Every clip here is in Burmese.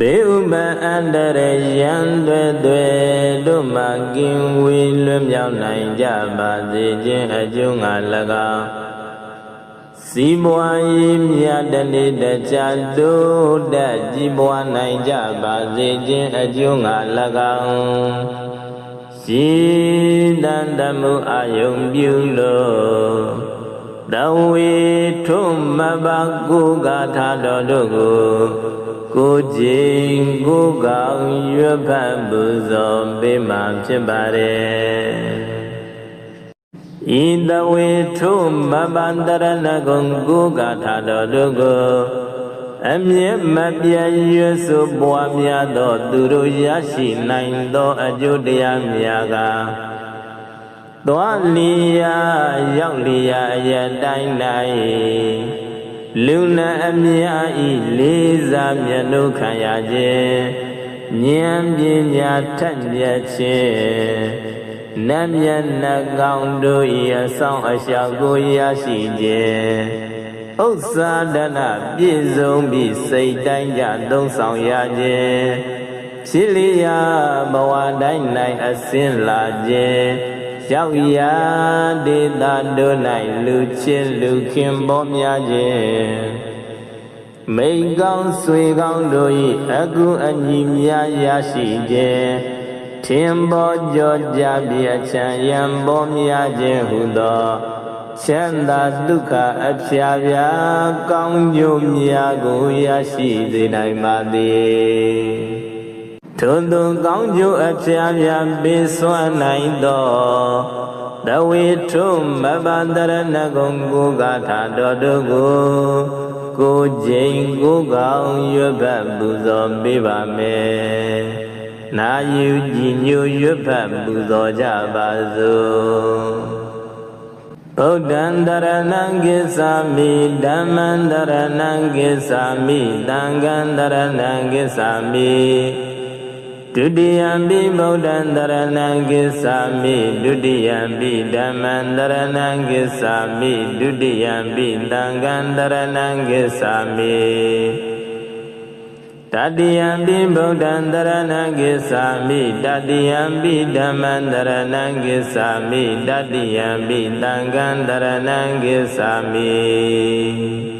ဘေဥပအန္တရယံတွေတွေတို့မှကင်ဝေလွတ်မြောက်နိုင်ကြပါစေခြင်းအကျိုးငါ၎င်းစီးပွားရေးမြတ်တနေ့တခြားတို့တက်ကြီးပွားနိုင်ကြပါစေခြင်းအကျိုးငါ၎င်းရှိတန်တမှုအာယုံပြုလို့ တဝေထုမဘကုဂါထာတော်တို့ကိုကိုကြည်ကိုကောင်ရွတ်ဖတ်ပူဇော်ပေးမှဖြစ်ပါတယ်ဤတဝေထုမဘန္တရဏဂုံကိုဂါထာတော်တို့ကိုအမြဲမပြတ်ရွတ်ဆိုပွားများသော သူတို့ရရှိနိုင်သောအကျိုးတရားများက သွားလီယာရောက်လီယာအရတိုင်းတိုင်းလူနာအမြာဤလေးစားမြတ်တို့ခံရခြင်းဉာဏ်ပညာထက်မြက်ခြင်းနတ်မြတ်နှကောင်းတို့ဤအဆောင်အရှောက်ကိုရရှိခြင်းဥစ္စာဒနာပြည့်စုံပြီးစိတ်တိုင်းကြသုံးဆောင်ရခြင်းဖြစ်လျာဘဝတိုင်း၌အစင်းလာခြင်း ရောက်ရာဒေတာတို့၌လူချင်းလူခင်ပေါ်များခြင်းမိန်ကောင်းဆွေကောင်းတို့၏အကူအညီများရရှိခြင်းထင်ပေါ်ကြောကြပြအချမ်းရံပေါ်များခြင်းဟုသောချမ်းသာဒုက္ခအဖျားပြာကောင်းကျိုးများကိုရရှိစေနိုင်ပါသည် ထို့သောကောင်းကျိုးအဖျားပြာပေးစွမ်းနိုင်သောတဝေထုမဘန္တရဏဂုံကိုဂါထာတော်တို့ကိုကိုကျိန်ကိုကောင်ရွတ်ဖတ်ပူဇော်ပေးပါမယ်။နာယူကြည်ညိုရွတ်ဖတ်ပူဇော်ကြပါစို့။ဗုဒ္ဓံတရဏံကိသာမိဓမ္မံတရဏံကိသာမိသံဃံတရဏံကိသာမိ ဒုတိယံပိဗုဒ္ဓံတရဏံကိသာမိဒုတိယံပိဓမ္မံတရဏံကိသာမိဒုတိယံပိသံဃံတရဏံကိသာမိတတိယံပိဗုဒ္ဓံတရဏံကိသာမိတတိယံပိဓမ္မံတရဏံကိသာမိတတိယံပိသံဃံတရဏံကိသာမိ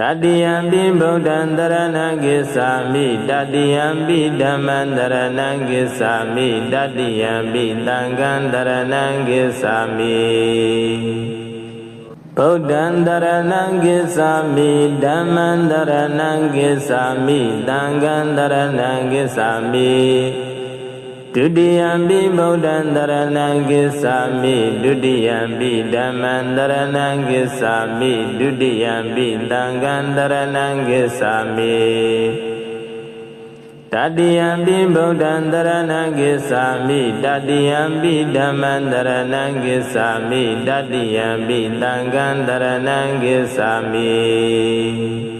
တတိယံပိဗုဒ္ဓံတရဏံကိသာမိတတိယံပိဓမ္မံတရဏံကိသာမိတတိယံပိသံဃံတရဏံကိသာမိဗုဒ္ဓံတရဏံကိသာမိဓမ္မံတရဏံကိသာမိသံဃံတရဏံကိသာမိ ဒုတိယံပိဗုဒ္ဓံတရဏံကိသာမိဒုတိယံပိဓမ္မံတရဏံကိသာမိဒုတိယံပိသံဃံတရဏံကိသာမိတတိယံပိဗုဒ္ဓံတရဏံကိသာမိတတိယံပိဓမ္မံတရဏံကိသာမိတတိယံပိသံဃံတရဏံကိသာမိ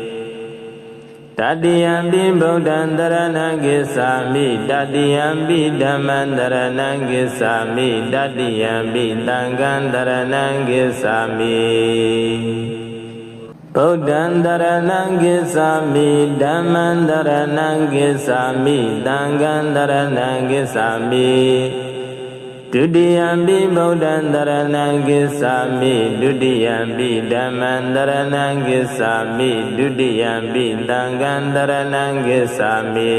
တတိယံပိဗုဒ္ဓံတရဏံကိသာမိတတိယံပိဓမ္မံတရဏံကိသာမိတတိယံပိသံဃံတရဏံကိသာမိဗုဒ္ဓံတရဏံကိသာမိဓမ္မံတရဏံကိသာမိသံဃံတရဏံကိသာမိ ဒုတိယံပိဗုဒ္ဓံတရဏံကိသာမိဒုတိယံပိဓမ္မံတရဏံကိသာမိဒုတိယံပိသံဃံတရဏံကိသာမိ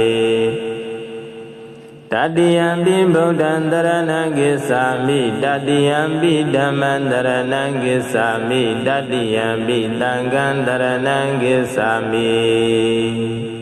တတိယံပိဗုဒ္ဓံတရဏံကိသာမိတတိယံပိဓမ္မံတရဏံကိသာမိတတိယံပိသံဃံတရဏံကိသာမိ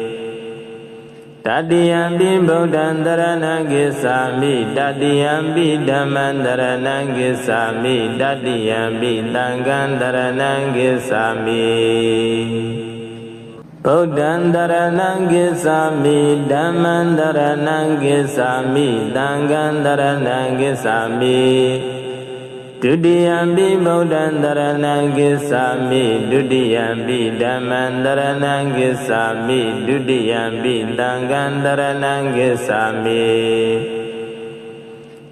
တတိယံပိဗုဒ္ဓံတရဏံကိသာမိတတိယံပိဓမ္မံတရဏံကိသာမိတတိယံပိသံဃံတရဏံကိသာမိဗုဒ္ဓံတရဏံကိသာမိဓမ္မံတရဏံကိသာမိသံဃံတရဏံကိသာမိ ဒုတိယံပိဗုဒ္ဓံတရဏံကိသာမိဒုတိယံပိဓမ္မံတရဏံကိသာမိဒုတိယံပိသံဃံတရဏံကိသာမိ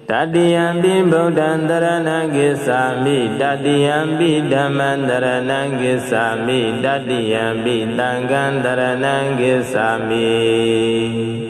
တတိယံပိဗုဒ္ဓံတရဏံကိသာမိတတိယံပိဓမ္မံတရဏံကိသာမိတတိယံပိသံဃံတရဏံကိသာမိ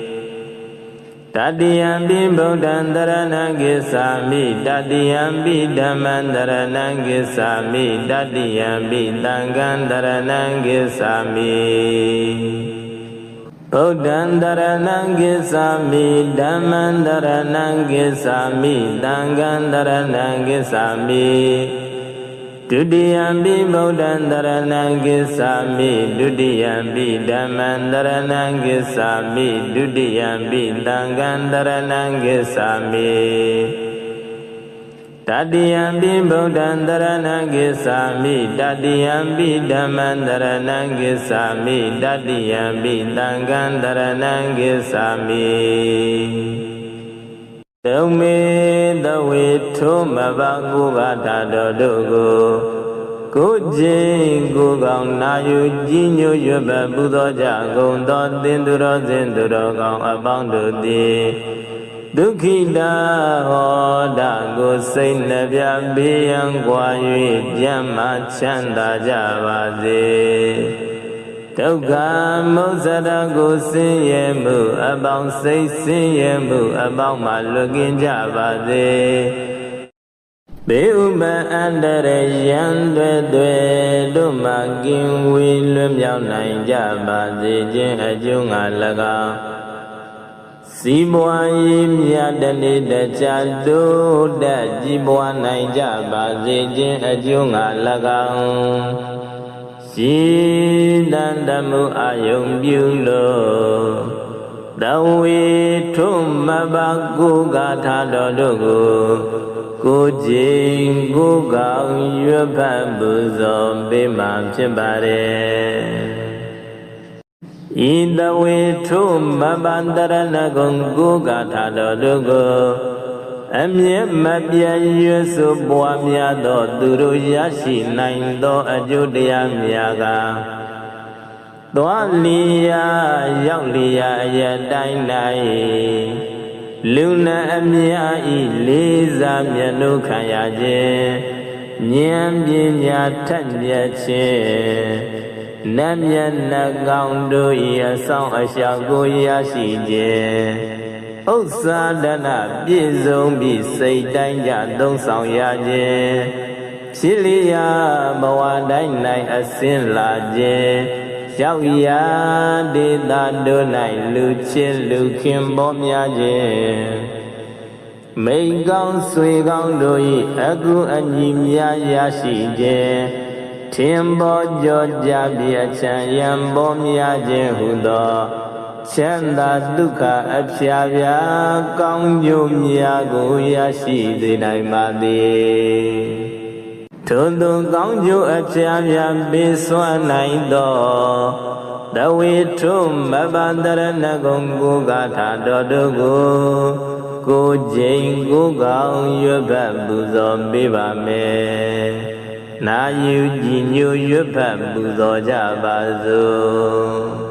တတိယံပိဗုဒ္ဓံတရဏံကိသာမိတတိယံပိဓမ္မံတရဏံကိသာမိတတိယံပိသံဃံတရဏံကိသာမိဗုဒ္ဓံတရဏံကိသာမိဓမ္မံတရဏံကိသာမိသံဃံတရဏံကိသာမိ ဒုတိယံပိဗုဒ္ဓံတရဏံကိသာမိဒုတိယံပိဓမ္မံတရဏံကိသာမိဒုတိယံပိသံဃံတရဏံကိသာမိတတိယံပိဗုဒ္ဓံတရဏံကိသာမိတတိယံပိဓမ္မံတရဏံကိသာမိတတိယံပိသံဃံတရဏံကိသာမိ တုံမေတဝေထုမဘကုကထာတော်တို့ကိုကိုကျင်းကိုကောင်နာယူကြီးညိုရွတ်ပပူသောကြကုန်သောသင်သူတော်စင်သူတော်ကောင်းအပေါင်းတို့သည်ဒုက္ခိတာဟောတာကိုစိတ်နှပြဘေးရန်ကွာ၍ကြမ်းမှချမ်းသာကြပါစေ ဒုက္ခမုစ္ဆရကိုဆင်းရဲမှု အပေါင်းစိတ်ဆင်းရဲမှု အပေါင်းမှလွတ်ကင်းကြပါစေဘေဥပအန္တရယံတွေတွေတို့မှကင်းဝေးလွတ်မြောက်နိုင်ကြပါစေခြင်းအကျိုးငါ၎င်းစီးပွားရေးမြတ်တနေ့တခြားတို့တက်ကြီးပွားနိုင်ကြပါစေခြင်းအကျိုးငါ၎င်း ရှိတန်တမှုအယုံပြုလို့တဝေထုမဘကုဂါထာတော်တို့ကိုကိုကြည်ကိုကောင်ရွတ်ဖတ်ပူဇော်ပေးမှဖြစ်ပါတယ်ဤတဝေထုမဘန္တရဏဂုံကိုဂါထာတော်တို့ကို အမြဲမပြတ်ရွဆိုပွားများသောသူတို့ရရှိနိုင်သောအကျိုးတရားများကသွားလီယာရောက်လီယာအရတိုင်းတိုင်းလူနာအမြာဤလေးစားမြတ်တို့ခံရခြင်းဉာဏ်ပညာထက်မြက်ခြင်းနတ်မြတ်နတ်ကောင်းတို့၏အဆောင်အရှောက်ကိုရရှိခြင်း ဥစ္စာဒနာပြည့်စုံပြီးစိတ်တိုင်းကြသုံးဆောင်ရခြင်းဖြစ်လျာဘဝတိုင်း၌အစင်းလာခြင်းရောက်ရာဒေတာတို့၌လူချင်းလူခင်ပေါ်များခြင်းမိန်ကောင်းဆွေကောင်းတို့၏အကုအညီများရရှိခြင်းထင်ပေါ်ကြောကြပြအချမ်းရံပေါ်များခြင်းဟုသော ချမ်းသာဒုက္ခအဖျားပြာကောင်းကျိုးများကိုရရှိစေနိုင်ပါသည်ထို့သောကောင်းကျိုးအဖျားပြာပေးစွမ်းနိုင်သောတဝေထုမဘန္တရဏဂုံကိုဂါထာတော်တို့ကိုကိုကျိန်ကိုကောင်ရွတ်ဖတ်ပူဇော်ပေးပါမယ်နာယူကြည်ညိုရွတ်ဖတ်ပူဇော်ကြပါစို့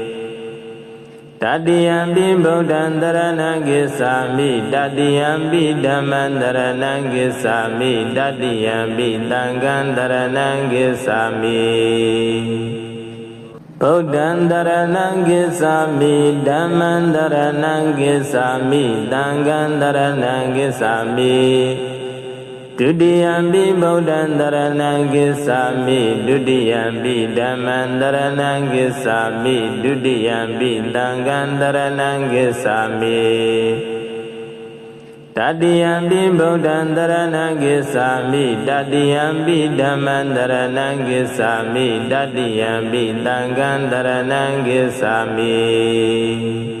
တတိယံပိဗုဒ္ဓံတရဏံကိသာမိတတိယံပိဓမ္မံတရဏံကိသာမိတတိယံပိသံဃံတရဏံကိသာမိဗုဒ္ဓံတရဏံကိသာမိဓမ္မံတရဏံကိသာမိသံဃံတရဏံကိသာမိ ဒုတိယံပိဗုဒ္ဓံတရဏံကိသာမိဒုတိယံပိဓမ္မံတရဏံကိသာမိဒုတိယံပိသံဃံတရဏံကိသာမိတတိယံပိဗုဒ္ဓံတရဏံကိသာမိတတိယံပိဓမ္မံတရဏံကိသာမိတတိယံပိသံဃံတရဏံကိသာမိ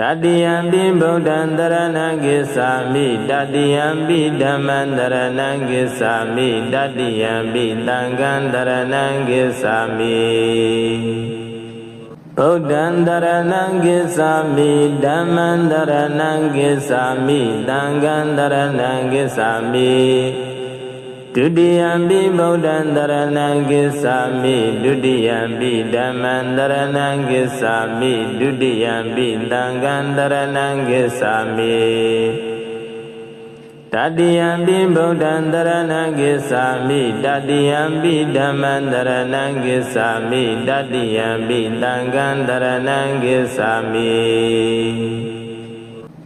တတိယံပိဗုဒ္ဓံတရဏံကိသာမိတတိယံပိဓမ္မံတရဏံကိသာမိတတိယံပိသံဃံတရဏံကိသာမိဗုဒ္ဓံတရဏံကိသာမိဓမ္မံတရဏံကိသာမိသံဃံတရဏံကိသာမိ ဒုတိယံပိဗုဒ္ဓံတရဏံကိသာမိဒုတိယံပိဓမ္မံတရဏံကိသာမိဒုတိယံပိသံဃံတရဏံကိသာမိတတိယံပိဗုဒ္ဓံတရဏံကိသာမိတတိယံပိဓမ္မံတရဏံကိသာမိတတိယံပိသံဃံတရဏံကိသာမိ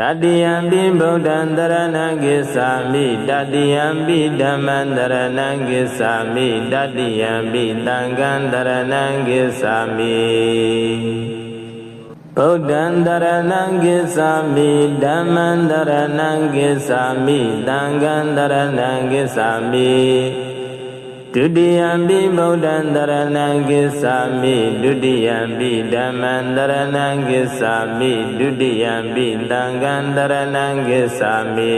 တတိယံပိဗုဒ္ဓံတရဏံကိသာမိတတိယံပိဓမ္မံတရဏံကိသာမိတတိယံပိသံဃံတရဏံကိသာမိဗုဒ္ဓံတရဏံကိသာမိဓမ္မံတရဏံကိသာမိသံဃံတရဏံကိသာမိ ဒုတိယံပိဗုဒ္ဓံတရဏံကိသာမိဒုတိယံပိဓမ္မံတရဏံကိသာမိဒုတိယံပိသံဃံတရဏံကိသာမိ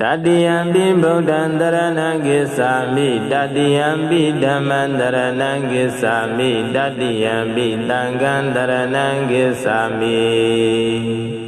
တတိယံပိဗုဒ္ဓံတရဏံကိသာမိတတိယံပိဓမ္မံတရဏံကိသာမိတတိယံပိသံဃံတရဏံကိသာမိ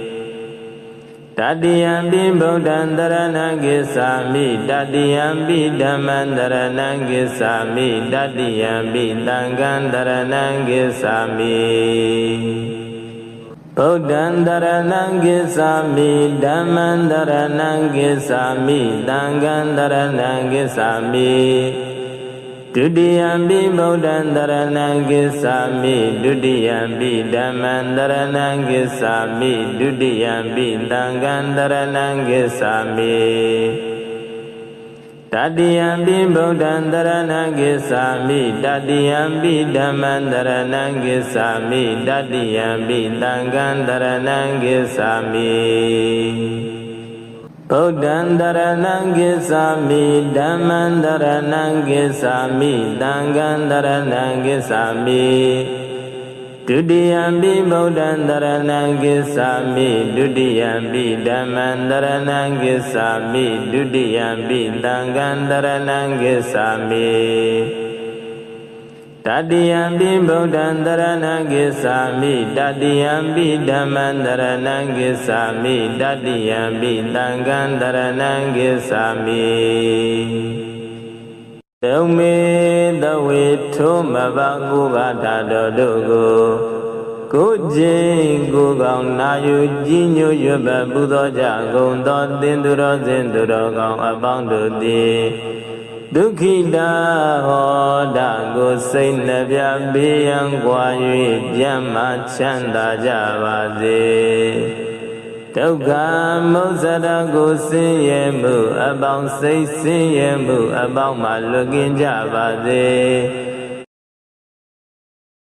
တတိယံပိဗုဒ္ဓံတရဏံကိသာမိတတိယံပိဓမ္မံတရဏံကိသာမိတတိယံပိသံဃံတရဏံကိသာမိဗုဒ္ဓံတရဏံကိသာမိဓမ္မံတရဏံကိသာမိသံဃံတရဏံကိသာမိ ဒုတိယံပိဗုဒ္ဓံတရဏံကိသာမိဒုတိယံပိဓမ္မံတရဏံကိသာမိဒုတိယံပိသံဃံတရဏံကိသာမိတတိယံပိဗုဒ္ဓံတရဏံကိသာမိတတိယံပိဓမ္မံတရဏံကိသာမိတတိယံပိသံဃံတရဏံကိသာမိ ဗုဒ္ဓံတရဏံကိသာမိဓမ္မံတရဏံကိသာမိသံဃံတရဏံကိသာမိဒုတိယံပိဗုဒ္ဓံတရဏံကိသာမိဒုတိယံပိဓမ္မံတရဏံကိသာမိဒုတိယံပိသံဃံတရဏံကိသာမိ တတတိယံပိဗုဒ္ဓံတရဏံကိသာမိတတိယံပိဓမ္မံတရဏံကိသာမိတတိယံပိသံဃံတရဏံကိသာမိတုံမေသဝေထုမဘကုဂထာတော်တို့ကိုကိုကျင်းကိုကောင်နာယူကြီးညိုရွတ်ပတ်ပူသောကြကုန်သောသင်သူတော်စင်သူတော်ကောင်းအပေါင်းတို့သည် ဒုက္ခိတာဟောတာကိုစိတ်နှပြဘေးရန်ကွာ၍ကြမ်းမှချမ်းသာကြပါစေဒုက္ခမုစ္ဆရကိုဆင်းရဲမှု အပေါင်းစိတ်ဆင်းရဲမှု အပေါင်းမှလွတ်ကင်းကြပါစေ